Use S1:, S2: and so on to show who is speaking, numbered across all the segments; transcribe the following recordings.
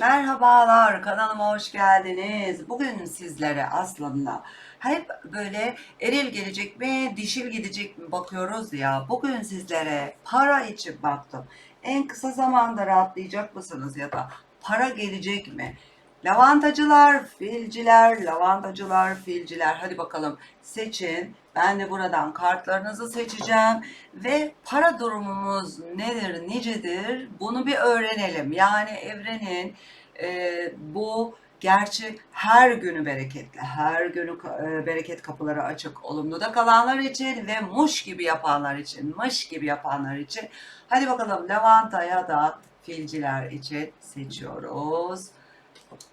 S1: Merhabalar kanalıma hoş geldiniz. Bugün sizlere aslında hep böyle eril gelecek mi, dişil gidecek mi bakıyoruz ya. Bugün sizlere para için baktım. En kısa zamanda rahatlayacak mısınız ya da para gelecek mi? Lavantacılar, filciler, lavantacılar, filciler. Hadi bakalım seçin. Ben de buradan kartlarınızı seçeceğim ve para durumumuz nedir, nicedir? Bunu bir öğrenelim. Yani evrenin e, bu gerçek her günü bereketli, her günü e, bereket kapıları açık, olumlu da kalanlar için ve muş gibi yapanlar için, mış gibi yapanlar için. Hadi bakalım lavanta ya da filciler için seçiyoruz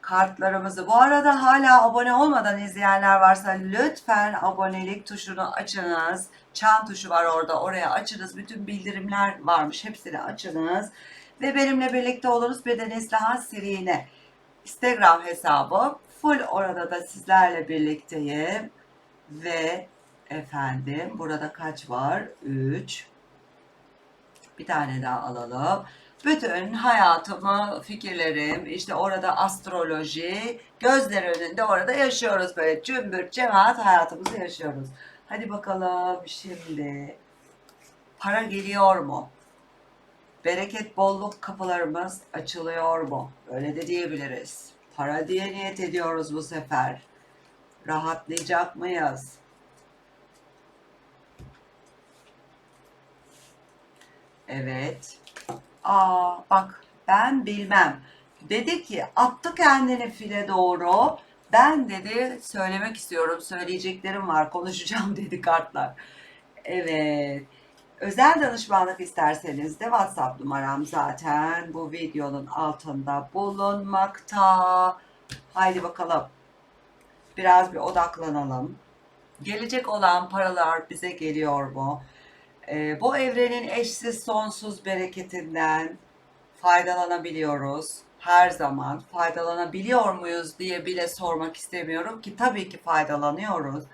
S1: kartlarımızı. Bu arada hala abone olmadan izleyenler varsa lütfen abonelik tuşunu açınız. Çan tuşu var orada. Oraya açınız. Bütün bildirimler varmış. Hepsini açınız. Ve benimle birlikte oluruz. Bir de Neslihan Sirine Instagram hesabı. Full orada da sizlerle birlikteyim. Ve efendim burada kaç var? 3. Bir tane daha alalım bütün hayatımı, fikirlerim, işte orada astroloji, gözler önünde orada yaşıyoruz böyle cümbür cemaat hayatımızı yaşıyoruz. Hadi bakalım şimdi para geliyor mu? Bereket bolluk kapılarımız açılıyor mu? Öyle de diyebiliriz. Para diye niyet ediyoruz bu sefer. Rahatlayacak mıyız? Evet. Aa bak ben bilmem. Dedi ki attı kendini file doğru. Ben dedi söylemek istiyorum. Söyleyeceklerim var. Konuşacağım dedi kartlar. Evet. Özel danışmanlık isterseniz de WhatsApp numaram zaten bu videonun altında bulunmakta. Haydi bakalım. Biraz bir odaklanalım. Gelecek olan paralar bize geliyor mu? Ee, bu evrenin eşsiz sonsuz bereketinden faydalanabiliyoruz. Her zaman faydalanabiliyor muyuz diye bile sormak istemiyorum ki tabii ki faydalanıyoruz.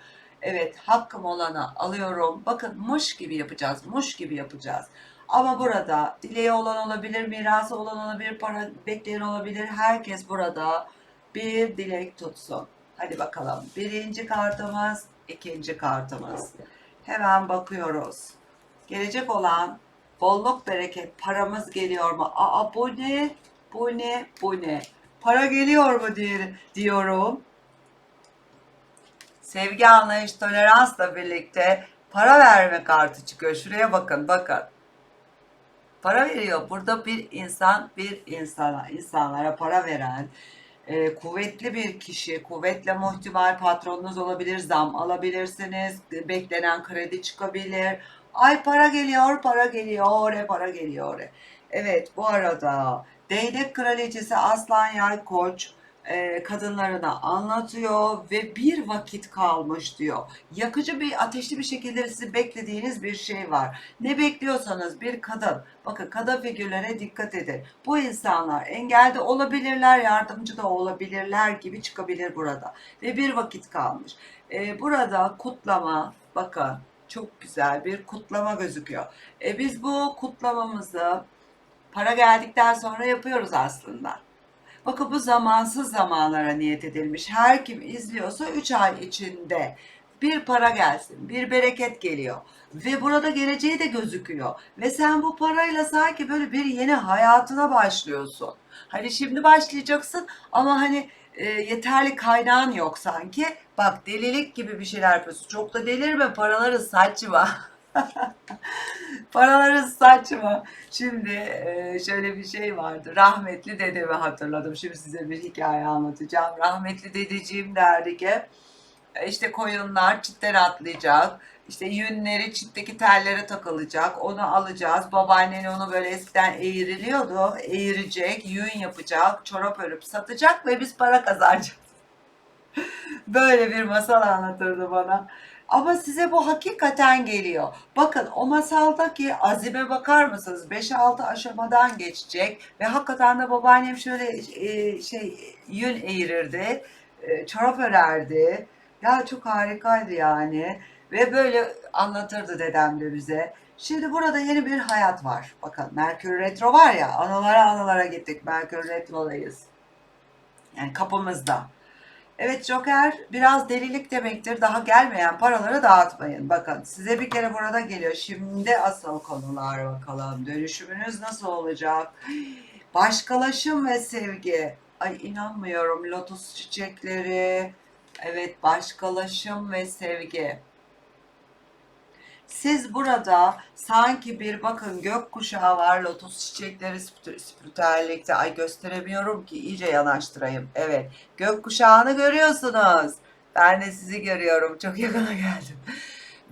S1: Evet hakkım olanı alıyorum. Bakın muş gibi yapacağız, muş gibi yapacağız. Ama burada dileği olan olabilir, mirası olan olabilir, para bekleyen olabilir. Herkes burada bir dilek tutsun. Hadi bakalım. Birinci kartımız, ikinci kartımız. Hemen bakıyoruz gelecek olan bolluk bereket paramız geliyor mu? Aa bu ne? Bu ne? Bu ne? Para geliyor mu diye, diyorum. Sevgi, anlayış, toleransla birlikte para verme kartı çıkıyor. Şuraya bakın, bakın. Para veriyor. Burada bir insan, bir insana, insanlara para veren, e, kuvvetli bir kişi, kuvvetle muhtemel patronunuz olabilir, zam alabilirsiniz, beklenen kredi çıkabilir, Ay para geliyor, para geliyor, e, para geliyor. E. Evet bu arada Değnek Kraliçesi Aslan Yay Koç e, kadınlarına anlatıyor ve bir vakit kalmış diyor. Yakıcı bir ateşli bir şekilde sizi beklediğiniz bir şey var. Ne bekliyorsanız bir kadın, bakın kadın figürlere dikkat edin. Bu insanlar engelde olabilirler, yardımcı da olabilirler gibi çıkabilir burada. Ve bir vakit kalmış. E, burada kutlama, bakın çok güzel bir kutlama gözüküyor. E biz bu kutlamamızı para geldikten sonra yapıyoruz aslında. Bakın bu zamansız zamanlara niyet edilmiş. Her kim izliyorsa 3 ay içinde bir para gelsin, bir bereket geliyor. Ve burada geleceği de gözüküyor. Ve sen bu parayla sanki böyle bir yeni hayatına başlıyorsun. Hani şimdi başlayacaksın ama hani e, yeterli kaynağın yok sanki. Bak delilik gibi bir şeyler yapıyorsun. Çok da delirme paraları saçma. paraları saçma. Şimdi e, şöyle bir şey vardı. Rahmetli dedemi hatırladım. Şimdi size bir hikaye anlatacağım. Rahmetli dedeciğim derdi ki işte koyunlar çitlere atlayacak. İşte yünleri çitteki tellere takılacak. Onu alacağız. Babaannen onu böyle eskiden eğriliyordu. Eğirecek, yün yapacak, çorap örüp satacak ve biz para kazanacağız. böyle bir masal anlatırdı bana. Ama size bu hakikaten geliyor. Bakın o masaldaki azime bakar mısınız? 5-6 aşamadan geçecek ve hakikaten de babaannem şöyle e, şey yün eğirirdi, e, çorap örerdi. Ya çok harikaydı yani. Ve böyle anlatırdı dedem de bize. Şimdi burada yeni bir hayat var. Bakın Merkür Retro var ya, anılara anılara gittik. Merkür Retro'dayız. Yani kapımızda. Evet Joker biraz delilik demektir. Daha gelmeyen paraları dağıtmayın. Bakın size bir kere burada geliyor. Şimdi asıl konular bakalım. Dönüşümünüz nasıl olacak? Başkalaşım ve sevgi. Ay inanmıyorum. Lotus çiçekleri. Evet başkalaşım ve sevgi. Siz burada sanki bir bakın gökkuşağı var, lotus çiçekleri spir- spiritüellikte. Ay gösteremiyorum ki iyice yanaştırayım. Evet, gökkuşağını görüyorsunuz. Ben de sizi görüyorum. Çok yakına geldim.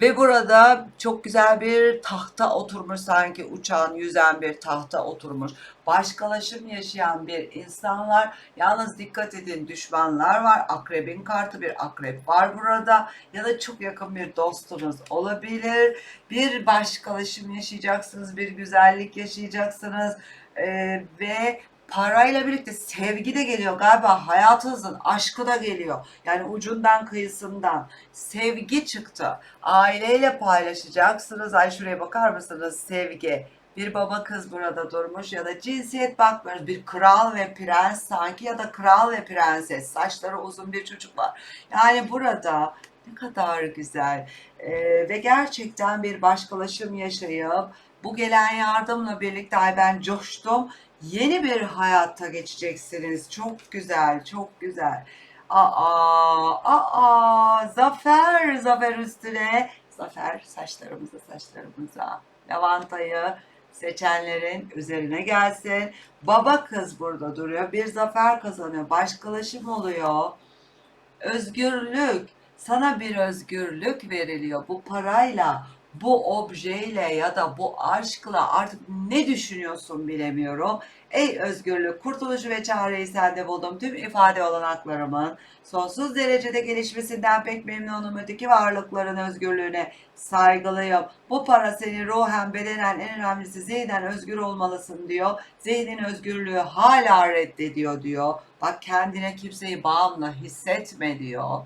S1: Ve burada çok güzel bir tahta oturmuş sanki uçan, yüzen bir tahta oturmuş. Başkalaşım yaşayan bir insan var. Yalnız dikkat edin düşmanlar var. Akrebin kartı bir akrep var burada. Ya da çok yakın bir dostunuz olabilir. Bir başkalaşım yaşayacaksınız, bir güzellik yaşayacaksınız. Ee, ve parayla birlikte sevgi de geliyor galiba hayatınızın aşkı da geliyor. Yani ucundan kıyısından sevgi çıktı. Aileyle paylaşacaksınız. Ay şuraya bakar mısınız? Sevgi. Bir baba kız burada durmuş ya da cinsiyet bakmıyoruz. Bir kral ve prens sanki ya da kral ve prenses. Saçları uzun bir çocuk var. Yani burada ne kadar güzel Ee, ve gerçekten bir başkalaşım yaşayıp bu gelen yardımla birlikte ay ben coştum. Yeni bir hayata geçeceksiniz. Çok güzel, çok güzel. Aa, aa, zafer, zafer üstüne. Zafer saçlarımıza, saçlarımıza. Lavantayı seçenlerin üzerine gelsin. Baba kız burada duruyor. Bir zafer kazanıyor. Başkalaşım oluyor. Özgürlük. Sana bir özgürlük veriliyor. Bu parayla, bu objeyle ya da bu aşkla artık ne düşünüyorsun bilemiyorum. Ey özgürlük, kurtuluşu ve çareyi sende buldum. Tüm ifade olanaklarımın sonsuz derecede gelişmesinden pek memnunum. Öteki varlıkların özgürlüğüne saygılıyım. Bu para seni ruhen, bedenen, en önemlisi zihnen özgür olmalısın diyor. Zihnin özgürlüğü hala reddediyor diyor. Bak kendine kimseyi bağımlı hissetme diyor.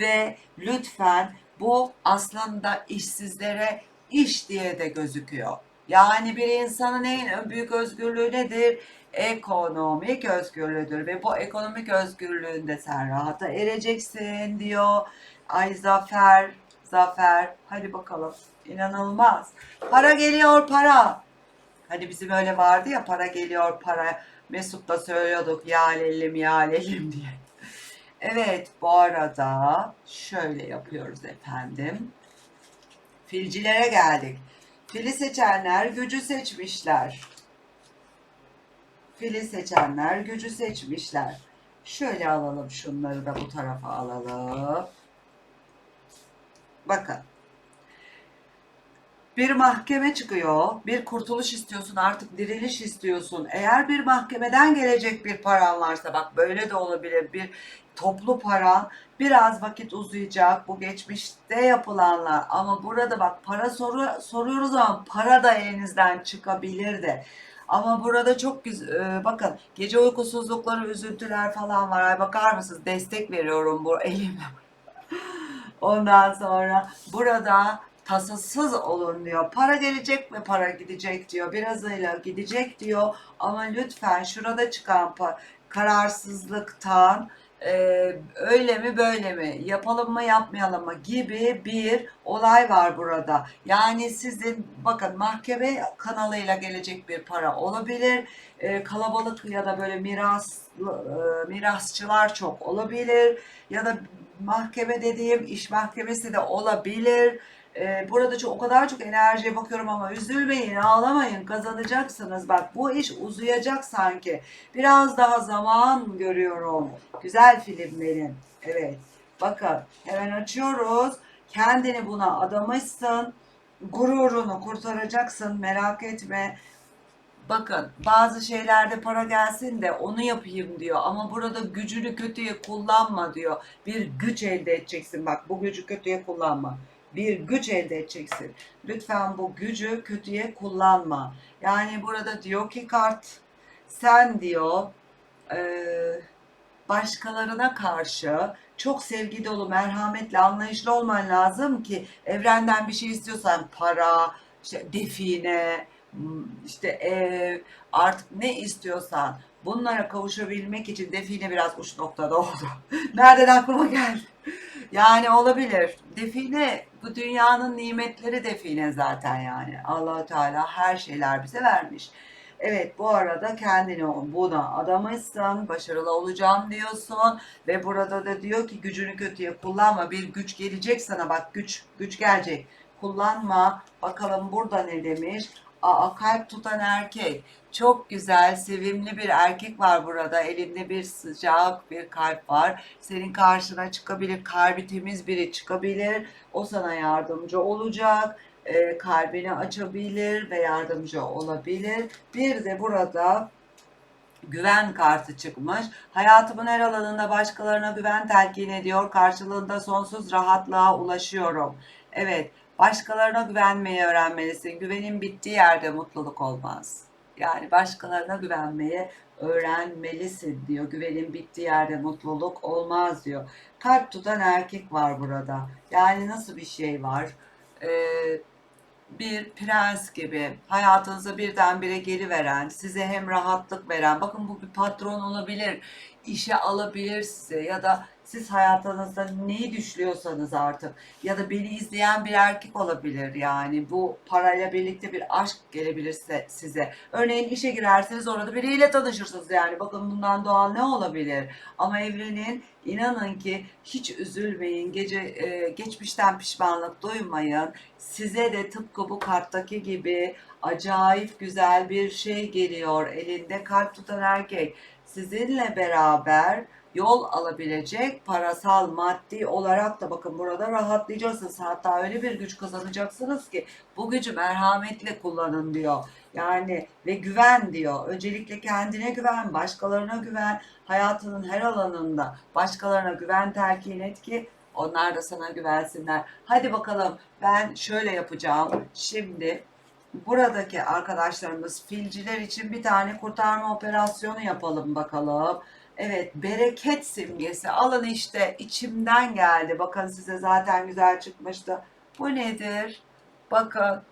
S1: Ve lütfen bu aslında işsizlere iş diye de gözüküyor. Yani bir insanın en büyük özgürlüğü nedir? Ekonomik özgürlüğüdür ve bu ekonomik özgürlüğünde sen rahata ereceksin diyor. Ay zafer, zafer. Hadi bakalım. İnanılmaz. Para geliyor para. Hani bizim öyle vardı ya para geliyor para. Mesut'la söylüyorduk ya lellim ya lellim diye. Evet bu arada şöyle yapıyoruz efendim. Filcilere geldik. Fili seçenler gücü seçmişler. Fili seçenler gücü seçmişler. Şöyle alalım şunları da bu tarafa alalım. Bakın. Bir mahkeme çıkıyor. Bir kurtuluş istiyorsun artık diriliş istiyorsun. Eğer bir mahkemeden gelecek bir paran varsa bak böyle de olabilir. Bir toplu paran biraz vakit uzayacak. Bu geçmişte yapılanlar ama burada bak para soru, soruyoruz ama para da elinizden çıkabilir de. Ama burada çok güzel bakın gece uykusuzlukları, üzüntüler falan var. Ay bakar mısınız? Destek veriyorum bu elimle. Ondan sonra burada tasasız olun diyor. Para gelecek ve para gidecek diyor. Birazıyla gidecek diyor. Ama lütfen şurada çıkan kararsızlıktan e, öyle mi böyle mi yapalım mı yapmayalım mı gibi bir olay var burada. Yani sizin bakın mahkeme kanalıyla gelecek bir para olabilir. E, kalabalık ya da böyle miras e, mirasçılar çok olabilir ya da mahkeme dediğim iş mahkemesi de olabilir. Ee, burada çok o kadar çok enerjiye bakıyorum ama üzülmeyin, ağlamayın, kazanacaksınız. Bak bu iş uzayacak sanki. Biraz daha zaman görüyorum. Güzel film benim. Evet. Bakın hemen açıyoruz. Kendini buna adamışsın. Gururunu kurtaracaksın. Merak etme. Bakın bazı şeylerde para gelsin de onu yapayım diyor ama burada gücünü kötüye kullanma diyor. Bir güç elde edeceksin bak bu gücü kötüye kullanma. Bir güç elde edeceksin. Lütfen bu gücü kötüye kullanma. Yani burada diyor ki kart sen diyor eee, başkalarına karşı çok sevgi dolu, merhametli, anlayışlı olman lazım ki evrenden bir şey istiyorsan para, işte define, işte ev, artık ne istiyorsan bunlara kavuşabilmek için define biraz uç noktada oldu. Nereden aklıma geldi? Yani olabilir. Define bu dünyanın nimetleri define zaten yani. allah Teala her şeyler bize vermiş. Evet bu arada kendini buna adamışsın, başarılı olacağım diyorsun ve burada da diyor ki gücünü kötüye kullanma. Bir güç gelecek sana bak güç güç gelecek. Kullanma. Bakalım burada ne demiş? Aa kalp tutan erkek. Çok güzel, sevimli bir erkek var burada. Elinde bir sıcak bir kalp var. Senin karşına çıkabilir. Kalbi temiz biri çıkabilir. O sana yardımcı olacak. E, kalbini açabilir ve yardımcı olabilir. Bir de burada güven kartı çıkmış. Hayatımın her alanında başkalarına güven telkin ediyor. Karşılığında sonsuz rahatlığa ulaşıyorum. Evet, başkalarına güvenmeyi öğrenmelisin. Güvenin bittiği yerde mutluluk olmaz. Yani başkalarına güvenmeyi öğrenmelisin diyor. Güvenin bittiği yerde mutluluk olmaz diyor. Kalp tutan erkek var burada. Yani nasıl bir şey var? Ee, bir prens gibi hayatınıza birdenbire geri veren, size hem rahatlık veren, bakın bu bir patron olabilir, işe alabilir size ya da siz hayatınızda neyi düşünüyorsanız artık ya da beni izleyen bir erkek olabilir yani bu parayla birlikte bir aşk gelebilir size. Örneğin işe girerseniz orada biriyle tanışırsınız yani bakın bundan doğan ne olabilir? Ama evrenin inanın ki hiç üzülmeyin, gece e, geçmişten pişmanlık duymayın. Size de tıpkı bu karttaki gibi acayip güzel bir şey geliyor. Elinde kalp tutan erkek sizinle beraber yol alabilecek parasal maddi olarak da bakın burada rahatlayacaksınız. Hatta öyle bir güç kazanacaksınız ki bu gücü merhametle kullanın diyor. Yani ve güven diyor. Öncelikle kendine güven, başkalarına güven, hayatının her alanında başkalarına güven telkin et ki onlar da sana güvensinler. Hadi bakalım ben şöyle yapacağım. Şimdi buradaki arkadaşlarımız filciler için bir tane kurtarma operasyonu yapalım bakalım. Evet bereket simgesi alın işte içimden geldi. Bakın size zaten güzel çıkmıştı. Bu nedir? Bakın.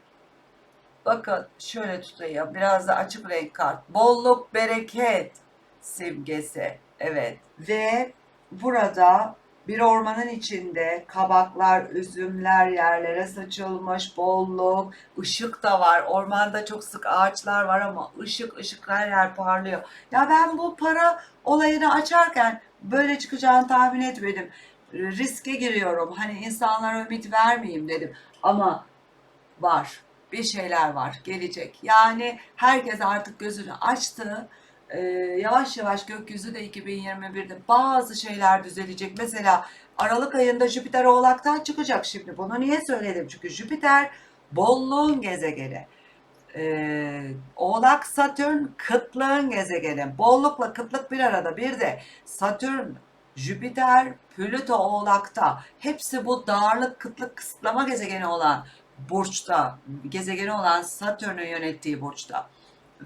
S1: Bakın şöyle tutayım. Biraz da açık renk kart. Bolluk bereket simgesi. Evet. Ve burada bir ormanın içinde kabaklar, üzümler yerlere saçılmış, bolluk, ışık da var. Ormanda çok sık ağaçlar var ama ışık ışık her yer parlıyor. Ya ben bu para olayını açarken böyle çıkacağını tahmin etmedim. Riske giriyorum. Hani insanlara ümit vermeyeyim dedim. Ama var. Bir şeyler var. Gelecek. Yani herkes artık gözünü açtı e, yavaş yavaş gökyüzü de 2021'de bazı şeyler düzelecek. Mesela Aralık ayında Jüpiter Oğlak'tan çıkacak şimdi. Bunu niye söyledim? Çünkü Jüpiter bolluğun gezegeni. Ee, Oğlak Satürn kıtlığın gezegeni. Bollukla kıtlık bir arada. Bir de Satürn, Jüpiter, Plüto Oğlak'ta. Hepsi bu darlık, kıtlık, kısıtlama gezegeni olan burçta, gezegeni olan Satürn'ün yönettiği burçta.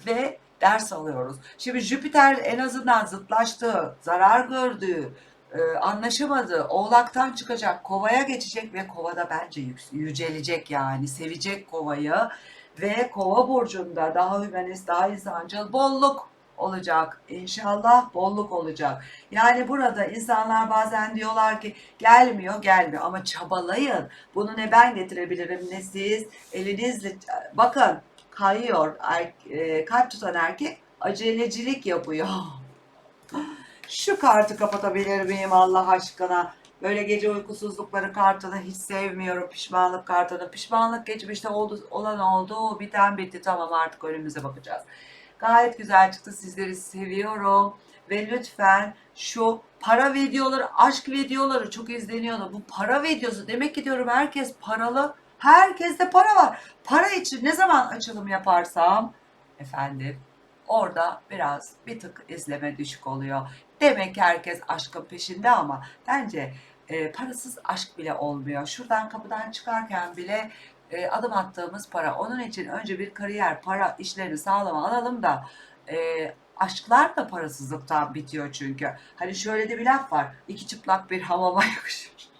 S1: Ve ders alıyoruz. Şimdi Jüpiter en azından zıtlaştığı, zarar gördüğü, e, anlaşamadığı oğlaktan çıkacak, kovaya geçecek ve kovada bence yücelecek yani sevecek kovayı ve kova burcunda daha hümanist, daha insancıl bolluk olacak. İnşallah bolluk olacak. Yani burada insanlar bazen diyorlar ki gelmiyor gelmiyor ama çabalayın. Bunu ne ben getirebilirim ne siz elinizle bakın kayıyor. Er, e, kalp tutan erkek acelecilik yapıyor. Şu kartı kapatabilir miyim Allah aşkına? Böyle gece uykusuzlukları kartını hiç sevmiyorum. Pişmanlık kartını. Pişmanlık geçmişte oldu, olan oldu. Biten bitti. Tamam artık önümüze bakacağız. Gayet güzel çıktı. Sizleri seviyorum. Ve lütfen şu para videoları, aşk videoları çok izleniyordu. Bu para videosu demek ki diyorum herkes paralı Herkeste para var. Para için ne zaman açılım yaparsam efendim orada biraz bir tık izleme düşük oluyor. Demek ki herkes aşkın peşinde ama bence e, parasız aşk bile olmuyor. Şuradan kapıdan çıkarken bile e, adım attığımız para. Onun için önce bir kariyer, para işlerini sağlama alalım da e, aşklar da parasızlıktan bitiyor çünkü. Hani şöyle de bir laf var. İki çıplak bir hamama yakışır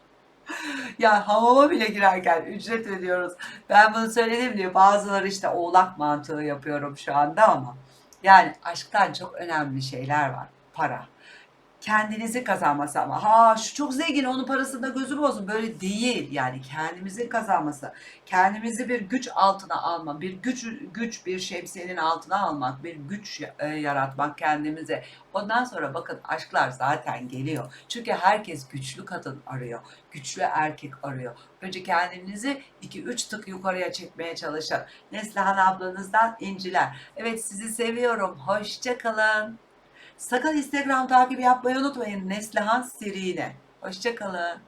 S1: ya hamama bile girerken ücret ödüyoruz. Ben bunu söyledim diyor. Bazıları işte oğlak mantığı yapıyorum şu anda ama Yani aşktan çok önemli şeyler var. Para. Kendinizi kazanması ama. Ha şu çok zengin onun parasında gözüm olsun böyle değil yani kendimizin kazanması. Kendimizi bir güç altına alma bir güç güç bir şemsiyenin altına almak bir güç e, yaratmak kendimize. Ondan sonra bakın aşklar zaten geliyor. Çünkü herkes güçlü kadın arıyor güçlü erkek arıyor. Önce kendinizi 2-3 tık yukarıya çekmeye çalışın. Neslihan ablanızdan inciler. Evet sizi seviyorum. Hoşça kalın Sakın Instagram takibi yapmayı unutmayın. Neslihan Serine. Hoşçakalın.